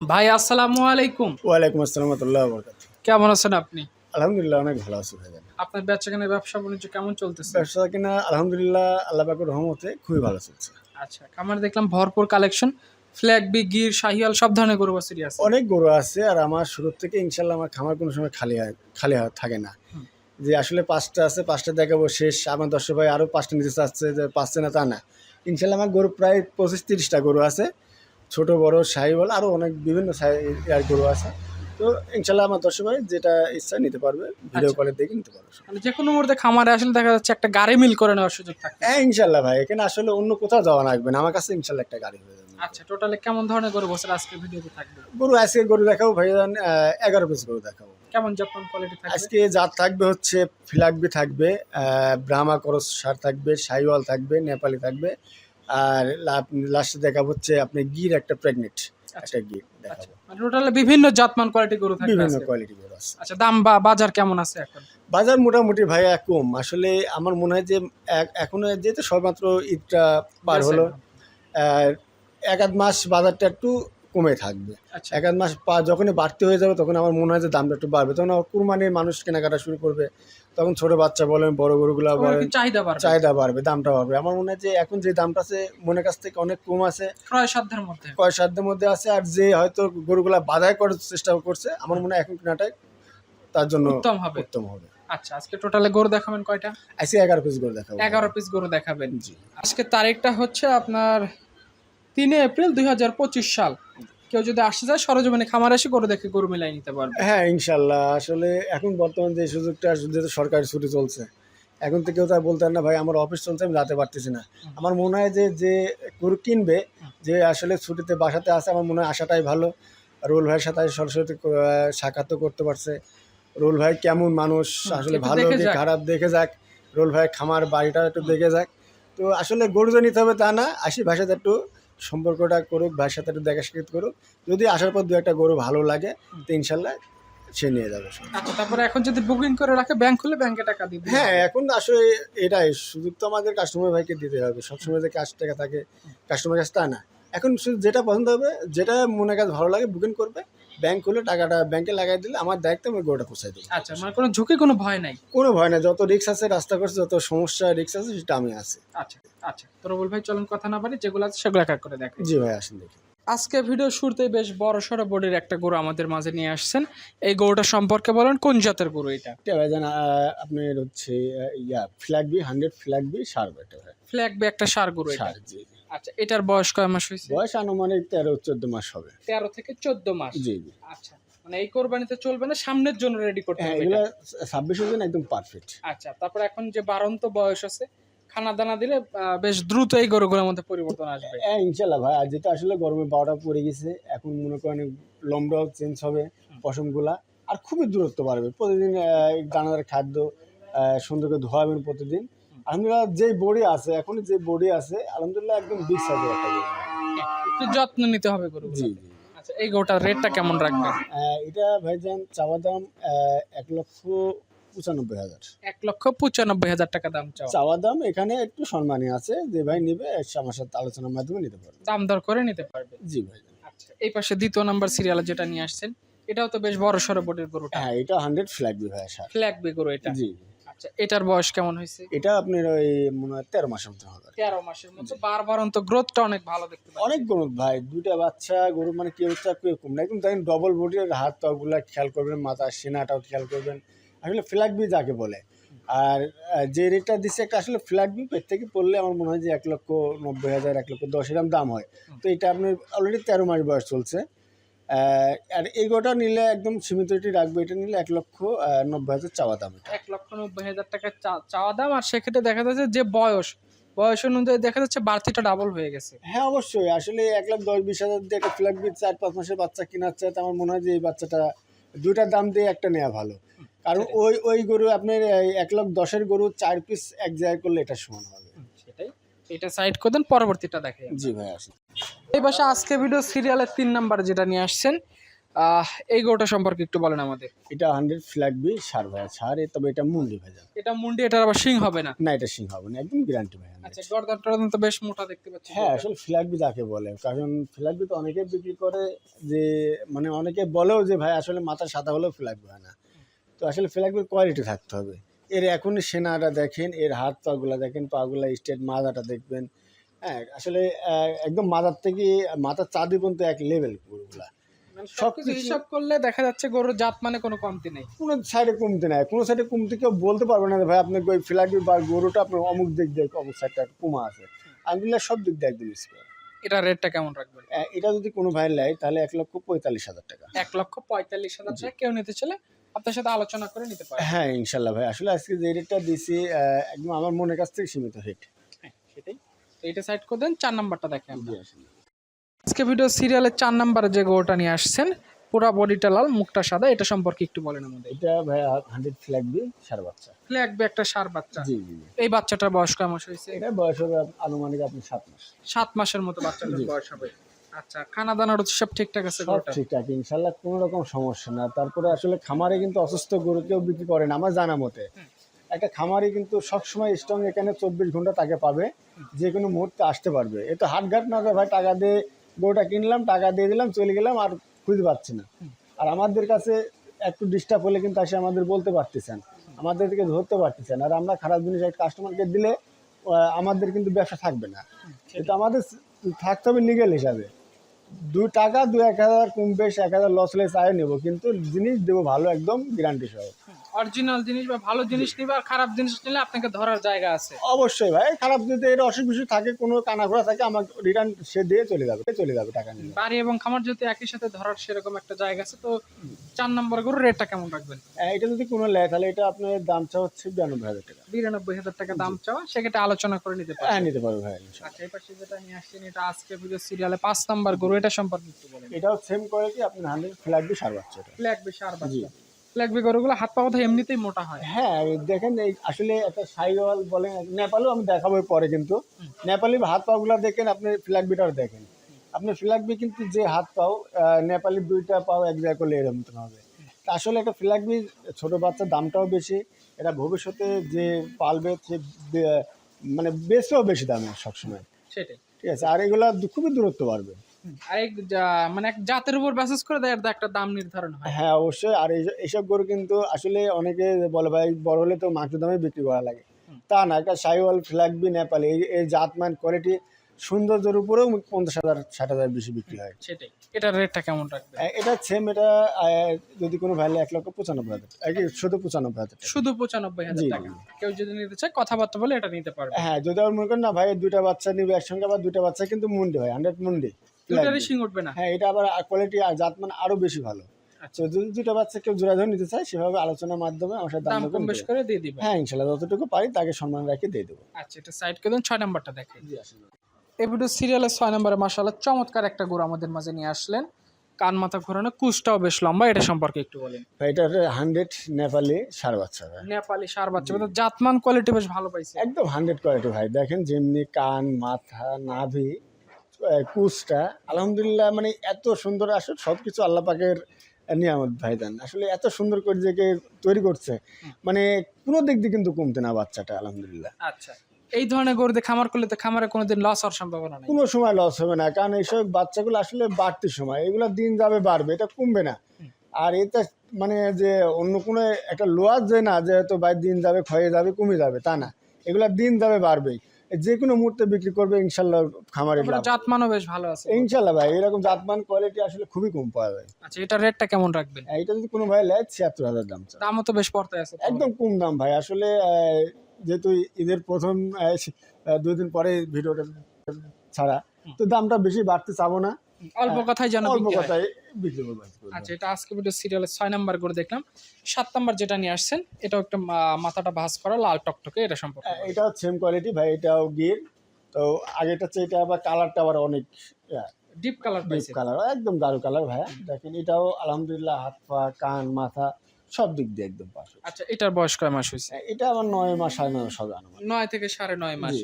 ভাই আসসালামু আলাইকুম। ওয়ালাইকুম আসসালাম রহমতুল্লাহ বরকাত। কেমন আছেন আপনি? আলহামদুলিল্লাহ অনেক ভালো আছি ভাইজান। আপনার বেচাকেনা ব্যবসা বাণিজ্য কেমন চলতেছে? ব্যবসা কিনা আলহামদুলিল্লাহ আল্লাহ পাকের রহমতে খুবই ভালো চলছে। আচ্ছা খামারে দেখলাম ভরপুর collection Fleckvieh Gir Sahiwal সব ধরনের গরু বাছুরি আছে। অনেক গরু আছে আর আমার শুরু থেকে ইনশাল্লাহ আমার খামার কোনো সময় খালি হয় খালি হয় থাকে না। যে আসলে পাঁচটা আছে পাঁচটা দেখাবো শেষ আমার দর্শক ভাই আরও পাঁচটা নিতে চাচ্ছে যে পাচ্ছে না তা না। ইনশাল্লাহ আমার গরু প্রায় পঁচিশ তিরিশটা গরু আছে ছোট বড় সাহিওয়াল আরও অনেক বিভিন্ন সাইয়ার গরু আছে। তো ইনশাল্লাহ আমার দর্শক ভাই যেটা ইচ্ছা নিতে পারবে ভিডিও। কলে দেখে নিতে পারবে। মানে যে কোনো মুহূর্তে খামারে আসলে দেখা যাচ্ছে একটা গাড়ি মিল করে নেওয়ার সুযোগ থাকে। হ্যাঁ ইনশাল্লাহ ভাই এখানে আসলে অন্য কোথাও যাওয়া লাগবে না। আমার কাছে ইনশাল্লাহ একটা গাড়ি হয়ে যাবে। আচ্ছা টোটালে কেমন ধরনের গরু বছর আজকে ভিডিওতে থাকবে? গরু আজকে গরু দেখাবো ভাইজান এগারো পিস গরু দেখাবো। কেমন জাপান কোয়ালিটি থাকবে? আজকে জাত থাকবে হচ্ছে ফিলাকবি থাকবে ব্রাহ্মা করস সার থাকবে সাইওয়াল থাকবে নেপালি থাকবে। আর লাস্টে দেখাবো হচ্ছে আপনি গির একটা প্রেগনেন্ট একটা গির আচ্ছা। দেখাবো মানে টোটালে বিভিন্ন জাতমান কোয়ালিটি গরু থাকে বিভিন্ন কোয়ালিটি গরু আছে। আচ্ছা দাম বা বাজার কেমন আছে এখন? বাজার মোটামুটি ভাইয়া কম। আসলে আমার মনে হয় যে এখনও যেহেতু সবেমাত্র ঈদটা পার হলো এক আধ মাস বাজারটা একটু কমে থাকবে। আচ্ছা। এক আধ মাস পা যখনই বাড়তি হয়ে যাবে তখন আমার মনে হয় যে দামটা একটু বাড়বে। তখন কুরবানির মানুষ কেনাকাটা শুরু করবে। তখন ছোট বাচ্চা বলেন বড় গরুগুলা বলেন চাহিদা বাড়বে। দামটা বাড়বে। আমার মনে হয় যে এখন যে দামটা আছে মনের কাছ থেকে অনেক কম আছে। ক্রয় সাধ্যের মধ্যে। কয় সাধ্যের মধ্যে আছে আর যে হয়তো গরুগুলা বাধাই করার চেষ্টা করছে আমার মনে হয় এখন কেনাটাই তার জন্য উত্তম হবে। উত্তম হবে। আচ্ছা আজকে টোটালে গরু দেখাবেন কয়টা? আজকে এগারো পিস গরু দেখাবো। এগারো পিস গরু দেখাবেন। জি। আজকে তারিখটা হচ্ছে আপনার তিনে এপ্রিল দুই হাজার পঁচিশ সাল। কেউ যদি আসতে যায় সরজমিনে খামার এসে গরু দেখে গরু মিলাই নিতে পারবে। হ্যাঁ ইনশাল্লাহ। আসলে এখন বর্তমান যে সুযোগটা যেহেতু সরকারি ছুটি চলছে এখন তো কেউ তার বলতেন না ভাই আমার অফিস চলছে আমি যেতে পারতেছি না। আমার মনে হয় যে যে গরু কিনবে যে আসলে ছুটিতে বাসাতে আসে আমার মনে হয় আসাটাই ভালো। রোল ভাইয়ের সাথে সরস্বতী সাক্ষাৎ করতে পারছে। রোল ভাই কেমন মানুষ আসলে ভালো। খারাপ দেখে যাক। রোল ভাই খামার বাড়িটা একটু দেখে যাক। তো আসলে গরু যে নিতে হবে তা না। আশি ভাষাতে একটু সম্পর্কটা করুক ভাইয়ের সাথে একটু দেখা সাক্ষাৎ করুক। যদি আসার পর দু একটা গরু ভালো লাগে তো ইনশাল্লাহ সে নিয়ে যাবে আচ্ছা তারপরে এখন যদি বুকিং করে রাখে ব্যাংক খুলে ব্যাংকে টাকা দিবে। হ্যাঁ এখন আসলে এটাই শুধু তো আমাদের কাস্টমার ভাইকে দিতে হবে। সবসময় যে কাজ টাকা থাকে কাস্টমার কাছে তা না। এখন শুধু যেটা পছন্দ হবে যেটা মনে কাজ ভালো লাগে বুকিং করবে। ব্যাংক খুলে টাকাটা ব্যাংকে লাগাই দিলে আমার দায়িত্ব আমি গরুটা পৌঁছাই দেবো। আচ্ছা মানে কোনো ঝুঁকি কোনো ভয় নাই? কোনো ভয় না যত রিক্স আছে রাস্তা করছে যত সমস্যা রিক্স আছে সেটা আমি আছি। আচ্ছা আচ্ছা। তো রবুল ভাই চলুন কথা না পারি যেগুলো আছে সেগুলো এক এক করে দেখেন জি ভাই আসেন দেখি। আজকে ভিডিও শুরুতেই বেশ বড় সড়ো বডির একটা গরু আমাদের মাঝে নিয়ে আসছেন। এই গরুটা সম্পর্কে বলেন কোন জাতের গরু এটা? ভাই জান আপনার হচ্ছে ইয়া Fleckvieh hundred Fleckvieh সার এটা ফ্ল্যাগ বে একটা সার গরু এটা। জি। আচ্ছা এটার বয়স কয় মাস হয়েছে বয়স আনুমানিক তেরো চোদ্দ মাস হবে। তেরো থেকে চোদ্দ মাস? জি জি। আচ্ছা মানে এই কোরবানিতে চলবে না সামনের জন্য রেডি করতে হ্যাঁ হবে এগুলো। ছাব্বিশের জন্য একদম পারফেক্ট আচ্ছা তারপর এখন যে বারন্ত বয়স আছে খানা দানা দিলে বেশ দ্রুত এই গরুগুলোর মধ্যে পরিবর্তন আসবে। হ্যাঁ ইনশাল্লাহ ভাই আর যেটা আসলে গরমে বারোটা পড়ে গেছে এখন মনে করেন লম্বাও চেঞ্জ হবে পশমগুলা আর খুবই দূরত্ব বাড়বে। প্রতিদিন দানাদার খাদ্য সুন্দর করে ধোয়াবেন প্রতিদিন। আলহামদুলিল্লাহ যে বডি আছে এখন যে বডি আছে আলহামদুলিল্লাহ একদম বিগ সাইজের একটা গরু একটু যত্ন নিতে হবে গরু জি জি। আচ্ছা এই গরুটার রেটটা কেমন রাখবেন? এটা ভাইজান চাওয়া দাম এক লক্ষ পঁচানব্বই হাজার। এক লক্ষ পঁচানব্বই হাজার টাকা দাম চাও চাওয়া দাম এখানে একটু সম্মানী আছে যে ভাই নিবে আমার সাথে আলোচনার মাধ্যমে নিতে পারবে। দাম দর করে নিতে পারবে। জি ভাই আচ্ছা এই পাশে দ্বিতীয় নাম্বার সিরিয়ালে যেটা নিয়ে আসছেন এটাও তো বেশ বড় সড়ো বডির গরুটা। হ্যাঁ এটা হান্ড্রেড ফ্ল্যাগ বি ভাই ফ্ল্যাগ বে গরু এটা। জি। আচ্ছা এটার বয়স কেমন হয়েছে? এটা আপনার ওই মনে হয় তেরো মাসের মতো হবে। তেরো মাসের মতো বারবার অন্ত গ্রোথটা অনেক ভালো দেখতে অনেক গরু ভাই দুইটা বাচ্চা গরু মানে কি হচ্ছে কম না। একদম দেখেন ডবল বডির হাত পাগুলা খেয়াল করবেন মাথা সেনাটাও খেয়াল করবেন। আসলে ফ্ল্যাগ বি যাকে বলে। আর যে রেটটা দিচ্ছে একটা আসলে ফ্ল্যাগ বি পেট থেকে পড়লে আমার মনে হয় যে এক লক্ষ নব্বই হাজার এক লক্ষ দশ এরকম দাম হয়। তো এটা আপনার অলরেডি তেরো মাস বয়স চলছে। আর এই গোটা নিলে একদম সীমিত রেটে রাখব এটা নিলে এক লক্ষ নব্বই হাজার চাওয়া দাম এক লক্ষ নব্বই হাজার টাকা চাওয়া দাম আর সেক্ষেত্রে দেখা যাচ্ছে যে বয়স বয়স অনুযায়ী দেখা যাচ্ছে বাড়তিটা ডাবল হয়ে গেছে। হ্যাঁ অবশ্যই। আসলে এক লাখ দশ বিশ হাজার দিয়ে একটা ফ্ল্যাগ বিট চার পাঁচ মাসের বাচ্চা কেনার চাই তো আমার মনে হয় যে এই বাচ্চাটা দুইটার দাম দিয়ে একটা নেওয়া ভালো। কারণ ওই ওই গরু আপনার এক লাখ দশের গরু চার পিস এক জায়গায় করলে এটা সমান হবে। এটা সাইড করে দেন পরবর্তীটা দেখে জি ভাই আসুন। এই পাশে আজকে ভিডিও সিরিয়ালের তিন নাম্বার যেটা নিয়ে আসছেন এই গরুটা সম্পর্কে একটু বলেন আমাদের। এটা হান্ড্রেড ফ্ল্যাগ বি সার ভাইয়া ছাড় তবে এটা মুন্ডি ভাইয়া। এটা মুন্ডি এটার আবার সিং হবে না? না এটা সিং হবে না একদম গ্যারান্টি ভাইয়া আচ্ছা গর্দান টর্দান তো বেশ মোটা দেখতে পাচ্ছি। হ্যাঁ আসলে ফ্ল্যাগ বি যাকে বলে কারণ ফ্ল্যাগ বি তো অনেকে বিক্রি করে যে মানে অনেকে বলেও যে ভাই আসলে মাথা সাদা হলেও ফ্ল্যাগ হয় না। তো আসলে ফ্ল্যাগ বির কোয়ালিটি থাকতে হবে। এর এখনই সেনাটা দেখেন এর হাত পাগুলা দেখেন পাগুলা স্টেট মাজাটা দেখবেন। হ্যাঁ আসলে একদম মাথার থেকে মাথার চাঁদি পর্যন্ত এক লেভেল গরুগুলা মানে সবকিছু হিসাব করলে দেখা যাচ্ছে গরুর জাত মানে কোনো কমতি নেই। কোনো সাইডে কমতে নাই। কোনো সাইডে কমতে কেউ বলতে পারবে না ভাই আপনার ওই ফ্ল্যাগ বা গরুটা আপনার অমুক দিক দিয়ে অমুক সাইডটা কমা আছে। আলহামদুলিল্লাহ সব দিক দিয়ে একদম স্কোয়ার এটা রেটটা কেমন রাখবেন? এটা যদি কোনো ভাই নেয় তাহলে এক লক্ষ পঁয়তাল্লিশ হাজার টাকা। এক লক্ষ পঁয়তাল্লিশ হাজার টাকা কেউ নিতে চলে আপনার সাথে আলোচনা করে নিতে পারে হ্যাঁ ইনশাল্লাহ ভাই। আসলে আজকে যে রেটটা দিছি একদম আমার মনের কাছ থেকে সীমিত রেট হ্যাঁ, সেটাই। তো এটা সাইড করে দেন চার নাম্বারটা দেখেন। আজকে ভিডিও সিরিয়ালের চার নাম্বারে যে গোটা নিয়ে আসছেন পুরা বডিটা লাল মুখটা সাদা এটা সম্পর্কে একটু বলেন আমাদের। এটা ভাই হান্ড্রেড ফ্ল্যাগ বি সার বাচ্চা। লাগবে একটা সার বাচ্চা। জি জি এই বাচ্চাটার বয়স কেমন হয়েছে? এটা বয়স হবে আনুমানিক আপনি সাত মাস। সাত মাসের মতো বাচ্চাটার বয়স হবে। আচ্ছা খানা দানার সব ঠিকঠাক আছে সব ঠিকঠাক ইনশাল্লাহ কোনো রকম সমস্যা না। তারপরে আসলে খামারে কিন্তু অসুস্থ গরু কেউ বিক্রি করে না আমার জানা মতে। একটা খামারি কিন্তু সবসময় স্ট্রং এখানে চব্বিশ ঘণ্টা তাকে পাবে যে কোনো মুহূর্তে আসতে পারবে। এ তো হাটঘাট না ভাই টাকা দিয়ে গরুটা কিনলাম টাকা দিয়ে দিলাম চলে গেলাম আর খুঁজে পাচ্ছি না। আর আমাদের কাছে একটু ডিস্টার্ব হলে কিন্তু এসে আমাদের বলতে পারতেছেন আমাদেরকে ধরতে পারতেছেন। আর আমরা খারাপ জিনিস একটা কাস্টমারকে দিলে আমাদের কিন্তু ব্যবসা থাকবে না। এটা আমাদের থাকতে হবে লিগেল হিসাবে। দুই টাকা, দু এক হাজার কম বেশ এক হাজার লস লেস আয় নেব। কিন্তু জিনিস দেবো ভালো, একদম গ্যারান্টি সহ। অরিজিনাল জিনিস বা ভালো জিনিস নিবে আর খারাপ জিনিস নিলে আপনাকে ধরার জায়গা আছে। অবশ্যই ভাই খারাপ যদি এর অসুখ বিসুখ থাকে কোনো কানাঘোড়া থাকে আমার রিটার্ন সে দিয়ে চলে যাবে চলে যাবে টাকা নিয়ে। বাড়ি এবং খামার যদি একই সাথে ধরার সেরকম একটা জায়গা আছে তো চার নম্বর গরুর রেটটা কেমন রাখবেন? আহ, এটা যদি কোনো নেয় তাহলে এটা আপনার দামটা হচ্ছে বিরানব্বই হাজার টাকা। বিরানব্বই হাজার টাকা দাম চাওয়া সেক্ষেত্রে আলোচনা করে নিতে পারেন হ্যাঁ নিতে পারবে ভাই আচ্ছা এই পাশে যেটা নিয়ে আসছেন এটা আজকে ভিডিও সিরিয়ালে পাঁচ নাম্বার গরু এটা সম্পর্কে একটু বলেন। এটাও সেম কোয়ালিটি আপনার হান্ড্রেড ফ্ল্যাগ দিয়ে সার বাচ্চা এটা। Fleckvieh. বাচ্চা। ফ্ল্যাগ বি গরুগুলো হাত পা কথা এমনিতেই মোটা হয়। হ্যাঁ দেখেন এই আসলে একটা সাইওয়াল বলেন নেপালেও আমি দেখাবো পরে কিন্তু। নেপালি হাত পাগুলো দেখেন আপনি ফ্ল্যাগ বিটার দেখেন। আপনি ফ্ল্যাগ বি কিন্তু যে হাত পাও নেপালি দুইটা পাও এক জায়গায় করলে এরকম তো হবে। তা আসলে একটা ফ্ল্যাগ বি ছোট বাচ্চার দামটাও বেশি এটা ভবিষ্যতে যে পালবে সে মানে বেশিও বেশি দামে সবসময়। সেটাই। ঠিক আছে আর এগুলা খুবই দূরত্ব বাড়বে। এক মানে এক জাতের উপর ব্যাসেস করে দেয় একটা দাম নির্ধারণ হয়। হ্যাঁ অবশ্যই। আর এইসব গরু কিন্তু আসলে অনেকে বলে ভাই বড় হলে তো মাংস দামে বিক্রি করা লাগে। তা না একটা সাইওয়াল ফ্ল্যাগবি নেপালি এই এই জাতমান কোয়ালিটি সৌন্দর্যের উপরেও পঞ্চাশ হাজার ষাট হাজার বেশি বিক্রি হয়। সেটাই। এটার রেটটা কেমন রাখবে? এটা সেম এটা যদি কোনো ভাইলে এক লক্ষ পঁচানব্বই হাজার শুধু পঁচানব্বই হাজার শুধু পঁচানব্বই হাজার টাকা। কেউ যদি নিতে চায় কথাবার্তা বলে এটা নিতে পারবে। হ্যাঁ যদি আমার মনে করেন না ভাই দুইটা বাচ্চা নিবে একসঙ্গে আবার দুইটা বাচ্চা কিন্তু মুন্ডি ভাই হান্ড্রেড মুন্ডি। দুটারই শিং উঠবে না। হ্যাঁ এটা আবার কোয়ালিটি আর জাতমান আরও বেশি ভালো। আচ্ছা। যদি দুইটা বাচ্চা কেউ জোড়া ধরে নিতে চায় সেভাবে আলোচনার মাধ্যমে আমার সাথে দাম দাম কম বেশ করে দিয়ে দিবে। হ্যাঁ ইনশাল্লাহ যতটুকু পারি তাকে সম্মান রেখে দিয়ে দেবো। আচ্ছা এটা সাইড করে দেন ছয় নাম্বারটা দেখেন। জি আসলে এই ভিডিও সিরিয়ালের ছয় নম্বরে মাসাল্লাহ চমৎকার একটা গরু আমাদের মাঝে নিয়ে আসলেন। কান মাথা ঘোরানো কুচটাও বেশ লম্বা এটা সম্পর্কে একটু বলেন। এটা হান্ড্রেড নেপালি সার বাচ্চা ভাই। নেপালি সার বাচ্চা মানে জাতমান কোয়ালিটি বেশ ভালো পাইছে। একদম হান্ড্রেড কোয়ালিটি ভাই। দেখেন যেমনি কান মাথা নাভি কুচটা। আলহামদুলিল্লাহ মানে এত সুন্দর আসলে সব কিছু আল্লাহ পাকের নিয়ামত ভাইদান আসলে এত সুন্দর করে যে তৈরি করছে মানে কোনো দিক দিয়ে কিন্তু কমতে না বাচ্চাটা আলহামদুলিল্লাহ। আচ্ছা। এই ধরনের গরু দিয়ে খামার করলে তো খামারে কোনোদিন লস হওয়ার সম্ভাবনা নেই। কোনো সময় লস হবে না কারণ এইসব বাচ্চাগুলো আসলে বাড়তি সময় এগুলো দিন যাবে বাড়বে এটা কমবে না। আর এটা মানে যে অন্য কোনো একটা লোয়ার যে না যে হয়তো ভাই দিন যাবে ক্ষয়ে যাবে কমে যাবে তা না। এগুলা দিন যাবে বাড়বেই। যে কোনো মুহূর্তে বিক্রি করবে ইনশাল্লাহ খামারে জাতমানও বেশ ভালো আছে। ইনশাল্লাহ ভাই এরকম জাতমান কোয়ালিটি আসলে খুবই কম পাওয়া যায়। আচ্ছা এটা রেটটা কেমন রাখবেন? এটা যদি কোনো ভাই নেয় ছিয়াত্তর হাজার দাম। দামও তো বেশ পড়তে আছে একদম কম দাম ভাই আসলে যেহেতু ঈদের প্রথম দুই দিন পরে ভিডিওটা ছাড়া তো দামটা বেশি বাড়তে চাবো না। অল্প কথাই যেন অল্প কথায় বিক্রি করব আচ্ছা এটা আজকে ভিডিও সিরিয়ালের ছয় নাম্বার করে দেখলাম। সাত নাম্বার যেটা নিয়ে আসছেন এটাও একটা মাথাটা ভাঁজ করা লাল টকটকে এটা সম্পর্কে এটাও সেম কোয়ালিটি ভাই এটাও গির। তো আগেটা চেয়ে এটা আবার কালারটা আবার অনেক ডিপ কালার ডিপ কালার একদম গাঢ় কালার ভাইয়া। দেখেন এটাও আলহামদুলিল্লাহ হাত পা কান মাথা সব দিক দিয়ে একদম পারফেক্ট আচ্ছা এটার বয়স কয় মাস হয়েছে? এটা আমার নয় মাস সাড়ে নয় মাস হবে নয় থেকে সাড়ে নয় মাস।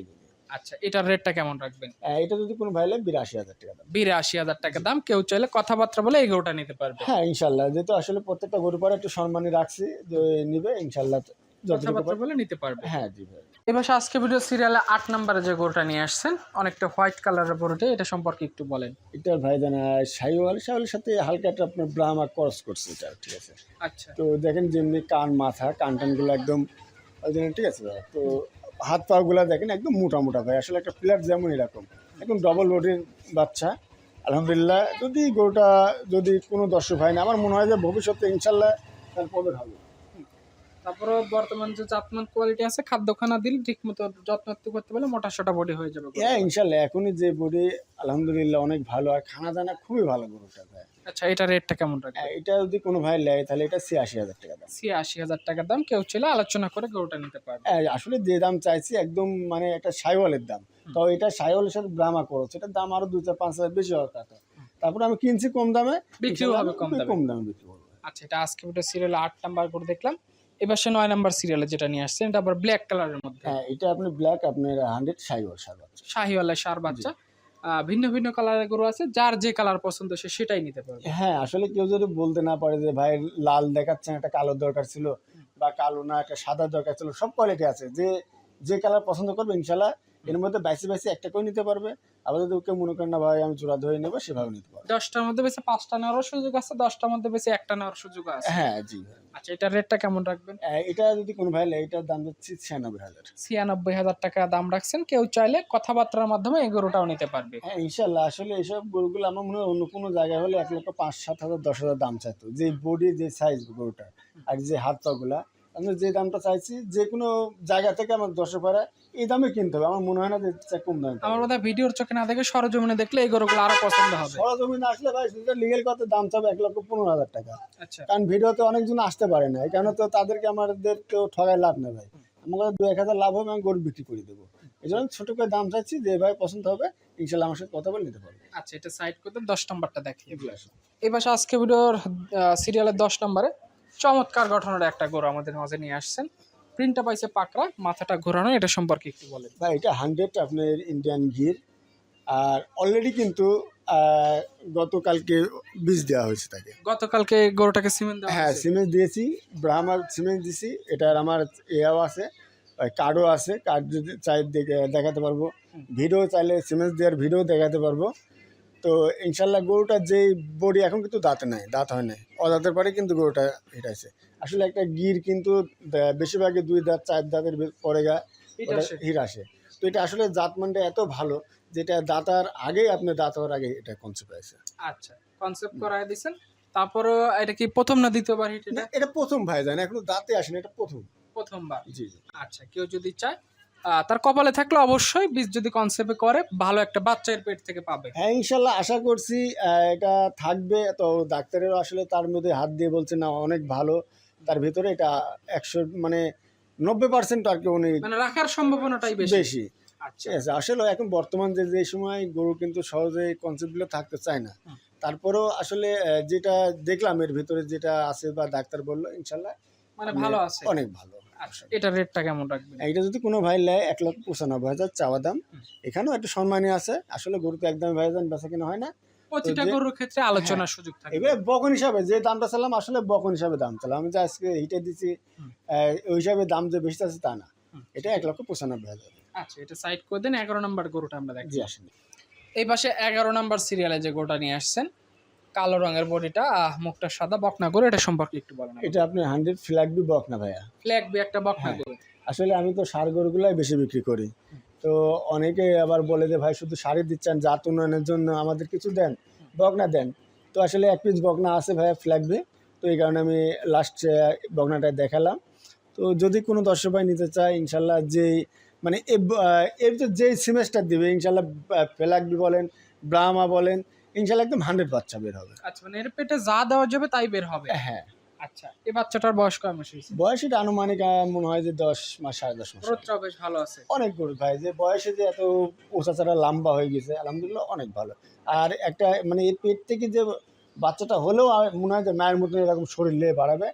আচ্ছা এটার রেটটা কেমন রাখবেন? আহ, এটা যদি কোনো ভাই লাগে বিরাশি হাজার টাকা দাম। বিরাশি হাজার টাকা দাম কেউ চাইলে কথাবার্তা বলে এই গরুটা নিতে পারবে। হ্যাঁ ইনশাল্লাহ যেহেতু আসলে প্রত্যেকটা গরু পরে একটু সম্মানই রাখছি যে নিবে ইনশাল্লাহ কথাবার্তা বলে নিতে পারবে। হ্যাঁ জি ভাই। এবার আজকে ভিডিও সিরিয়ালে আট নম্বরে যে গরুটা নিয়ে আসছেন অনেকটা হোয়াইট কালারের গরুটা এটা সম্পর্কে একটু বলেন। এটার ভাই জানা সাইওয়াল সাইওয়ালের সাথে হালকা একটা আপনার ব্রাহ্মা ক্রস করছে এটা ঠিক আছে? আচ্ছা। তো দেখেন যেমনি কান মাথা কান টানগুলো একদম ঠিক আছে ভাই? তো হাত পা গুলা দেখেন একদম মোটা মোটা ভাই। আসলে একটা প্লেয়ার যেমন এরকম। একদম ডবল বডির বাচ্চা। আলহামদুলিল্লাহ যদি গরুটা যদি কোনো দর্শক হয় না আমার মনে হয় যে ভবিষ্যতে ইনশাল্লাহ তার পদের হবে। তারপরে বর্তমান যে জাতমান কোয়ালিটি আছে খাদ্যখানা দিলে ঠিক মতো যত্ন করতে পারলে মোটা সোটা বডি হয়ে যাবে হ্যাঁ ইনশাল্লাহ এখনই যে বডি আলহামদুলিল্লাহ অনেক ভালো। আর খানা দানা খুবই ভালো গরুটা ভাই। আচ্ছা এটা রেটটা কেমন রাখবে? হ্যাঁ, এটা যদি কোনো ভাই নেয় তাহলে এটা ছিয়াশি হাজার টাকা দাম। ছিয়াশি হাজার টাকার দাম কেউ চাইলে আলোচনা করে গরুটা নিতে পারবে। হ্যাঁ, আসলে যে দাম চাইছি একদম মানে একটা সাইওয়ালের দাম। তো এটা সাইওয়ালের সাথে ব্রাহ্মা করো সেটার দাম আরও দুই চার পাঁচ হাজার বেশি হওয়ার কথা। তারপরে আমি কিনছি কম দামে বিক্রি হবে কম দামে। কম দামে বিক্রি করব। আচ্ছা এটা আজকে ভিডিও সিরিয়ালে আট নাম্বার করে দেখলাম। এবার সে নয় নাম্বার সিরিয়ালে যেটা নিয়ে আসছেন এটা আবার ব্ল্যাক কালারের মধ্যে। হ্যাঁ এটা আপনি ব্ল্যাক আপনার হান্ড্রেড সাইওয়াল সার বাচ্চা। শাহিওয়ালা সার বাচ্চা। ভিন্ন ভিন্ন কালারের গরু আছে, যার যে কালার পছন্দ সে সেটাই নিতে পারবে। হ্যাঁ আসলে কেউ যদি বলতে না পারে যে, ভাই, লাল দেখাচ্ছেন, একটা কালো দরকার ছিল বা কালো না, একটা সাদা দরকার ছিল, সব কোয়ালিটি আছে। যে যে কালার পছন্দ করবে, ইনশাল্লাহ এর মধ্যে বাইসে বাইসে একটা করে নিতে পারবে। আবার যদি কেউ মনে করেন না ভাই আমি চূড়া ধরে নেব সেভাবে নিতে পারবে। দশটার মধ্যে বেশি পাঁচটা নেওয়ার সুযোগ আছে দশটার মধ্যে বেশি একটা নেওয়ার সুযোগ আছে। হ্যাঁ জি। আচ্ছা এটা রেটটা কেমন রাখবেন? এটা যদি কোনো ভাই এটার দাম যাচ্ছে ছিয়ানব্বই হাজার। ছিয়ানব্বই হাজার টাকা দাম রাখছেন কেউ চাইলে কথাবার্তার মাধ্যমে এই গরুটাও নিতে পারবে। হ্যাঁ ইনশাল্লাহ। আসলে এইসব গরুগুলো আমার মনে হয় অন্য কোনো জায়গায় হলে এক লক্ষ পাঁচ সাত হাজার দশ হাজার দাম চাইতো। যে বডি যে সাইজ গরুটার আর যে হাত পাগুলা আমি যে দামটা চাইছি যে কোনো জায়গা থেকে আমার দশ এই দামে কিনতে হবে। আমার মনে হয় না যে কম দামে আমার হয় ভিডিওর চোখে না দেখে সরজমিনে দেখলে এই গরুগুলো আরও পছন্দ হবে। সরজমিন আসলে ভাই সেটা লিগেল কত দাম চাবে এক লক্ষ পনেরো হাজার টাকা। আচ্ছা। কারণ ভিডিওতে অনেকজন আসতে পারে না। এই কারণে তো তাদেরকে আমাদের তো ঠগায় লাভ নেই ভাই। আমার কথা দু এক হাজার লাভ হবে আমি গরু বিক্রি করে দেবো। এই জন্য ছোট করে দাম চাইছি যে ভাই পছন্দ হবে ইনশাল্লাহ আমার সাথে কথা বলে নিতে পারবে। আচ্ছা এটা সাইড করতে দশ নম্বরটা দেখি। এগুলো আসে। এবার আজকে ভিডিওর সিরিয়ালের দশ নম্বরে চমৎকার গঠনের একটা গরু আমাদের মাঝে নিয়ে আসছেন। প্রিন্টটা পাইছে পাকড়া মাথাটা ঘোরানো এটা সম্পর্কে একটু বলেন। ভাই এটা হান্ড্রেড আপনার ইন্ডিয়ান ঘির আর অলরেডি কিন্তু গতকালকে বীজ দেওয়া হয়েছে তাকে। গতকালকে গরুটাকে সিমেন্ট দেওয়া হ্যাঁ। সিমেন্ট দিয়েছি ব্রাহ্মার সিমেন্ট দিয়েছি এটার আমার এও আছে কার্ডও আছে কার্ড যদি চাই দেখাতে পারব ভিডিও চাইলে সিমেন্ট দেওয়ার ভিডিও দেখাতে পারব। তো ইনশাল্লাহ গরুটা যেই বডি এখন কিন্তু দাঁতে নাই দাঁত হয় নাই। অদাঁতের পরে কিন্তু গরুটা এটা আছে আসলে একটা গির কিন্তু বেশিরভাগই দুই দাঁত চার দাঁতের পরে গা হির আসে। তো এটা আসলে জাত মানটা এত ভালো যেটা দাঁতার আগেই আপনি দাঁত হওয়ার আগে এটা কনসেপ্ট আছে আচ্ছা কনসেপ্ট করায় দিছেন। তারপরও এটা কি প্রথম না দ্বিতীয়বার হিট এটা না এটা? প্রথম ভাই জান এখনও দাঁতে আসেনি এটা প্রথম। প্রথমবার। জি জি। আচ্ছা কেউ যদি চায় তার কপালে থাকলে অবশ্যই বীজ যদি কনসেপ্টে করে ভালো একটা বাচ্চার পেট থেকে পাবে। হ্যাঁ ইনশাল্লাহ আশা করছি এটা থাকবে। তো ডাক্তারেরও আসলে তার মধ্যে হাত দিয়ে বলছে না অনেক ভালো। তার ভিতরে এটা একশো মানে নব্বই পার্সেন্ট আর কি উনি মানে রাখার সম্ভাবনাটাই বেশি। বেশি। আচ্ছা। আসলে এখন বর্তমান যে যে সময় গরু কিন্তু সহজে কনসেপ্টগুলো থাকতে চায় না। তারপরেও আসলে যেটা দেখলাম এর ভিতরে যেটা আছে বা ডাক্তার বলল ইনশাল্লাহ মানে ভালো আছে। অনেক ভালো। এটা রেটটা কেমন রাখবেন? এইটা যদি কোনো ভাই নেয় এক লক্ষ পঁচানব্বই হাজার চাওয়া দাম। এখানেও একটু সম্মানী আছে। আসলে গরু তো একদম ভাই যান বেচা কিনা হয় না। প্রতিটা হ্যাঁ। গরুর ক্ষেত্রে আলোচনার সুযোগ থাকে। এবারে বকন হিসাবে যে দামটা চালাম আসলে বকন হিসাবে দাম চালাম আমি যে আজকে হিটে দিচ্ছি আহ, ওই হিসাবে দাম যে বেশি আছে তা না। এটা এক লক্ষ পঁচানব্বই হাজার। আচ্ছা এটা সাইড করে দেন এগারো নাম্বার গরুটা আমরা দেখছি। আসেন। এই পাশে এগারো নাম্বার সিরিয়ালে যে গরুটা নিয়ে আসছেন কালো রঙের বডিটা মুখটা সাদা বকনা গরু এটা সম্পর্কে একটু বলেন এটা আপনি হান্ড্রেড ফ্ল্যাগ বি বক না ভাইয়া। ফ্ল্যাগ বি একটা বকনা হ্যাঁ। গরু। আসলে আমি তো সার গরুগুলাই বেশি বিক্রি করি। তো অনেকে আবার বলে যে ভাই শুধু শাড়ি দিচ্ছেন জাত উন্নয়নের জন্য আমাদের কিছু দেন বকনা দেন। তো আসলে এক পিস বকনা আছে ভাইয়া ফ্ল্যাগ বি তো এই কারণে আমি লাস্ট বকনাটা দেখালাম। তো যদি কোনো দর্শক ভাই নিতে চায় ইনশাল্লাহ যেই মানে এর তো যেই সেমেস্টার দিবে ইনশাল্লাহ ফ্ল্যাগ বি বলেন ব্রাহ্মা বলেন ইনশাল্লাহ একদম হান্ড্রেড বাচ্চা বের হবে। আচ্ছা মানে এর পেটে যা দেওয়া যাবে তাই বের হবে? হ্যাঁ আচ্ছা এই বাচ্চাটার বয়স কয় মাস হয়েছে? বয়স এটা আনুমানিক মনে হয় যে দশ মাস সাড়ে দশ মাস। রোদটাও বেশ ভালো আছে। অনেক গরু ভাই যে বয়সে যে এত ওষাচারা লম্বা হয়ে গেছে আলহামদুলিল্লাহ অনেক ভালো। আর একটা মানে এর পেট থেকে যে বাচ্চাটা হলেও মনে হয় যে মায়ের মতন এরকম শরীর নিয়ে বাড়াবে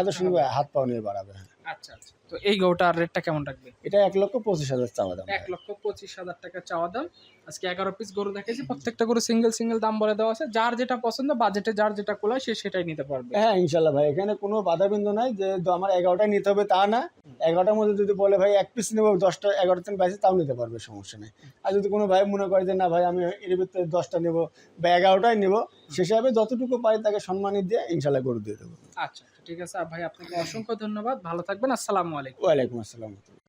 এত সুন্দর হাত পাও নিয়ে বাড়াবে আচ্ছা আচ্ছা। তো এই গরুটার রেটটা কেমন রাখবে? এটা এক লক্ষ পঁচিশ হাজার চাওয়া দাম। এক লক্ষ পঁচিশ হাজার টাকা চাওয়া দাম। আজকে এগারো পিস গরু দেখেছি প্রত্যেকটা গরু সিঙ্গেল সিঙ্গেল দাম বলে দেওয়া আছে। যার যেটা পছন্দ বাজেটে যার যেটা কোলায় সে সেটাই নিতে পারবে। হ্যাঁ ইনশাল্লাহ ভাই এখানে কোনো বাধা বিন্দু নাই যে আমার এগারোটাই নিতে হবে তা না। এগারোটার মধ্যে যদি বলে ভাই এক পিস নেব দশটা এগারোটা বাইশে তাও নিতে পারবে সমস্যা নেই। আর যদি কোনো ভাই মনে করে যে না ভাই আমি এর ভিতরে দশটা নেব বা এগারোটাই নেব সে হিসাবে যতটুকু পাই তাকে সম্মানিত দিয়ে ইনশাল্লাহ গরু দিয়ে দেবো। আচ্ছা। ঠিক আছে। ভাই আপনাকে অসংখ্য ধন্যবাদ। ভালো থাকবেন। আসসালামু আলাইকুম। ওয়ালাইকুম আসসালাম।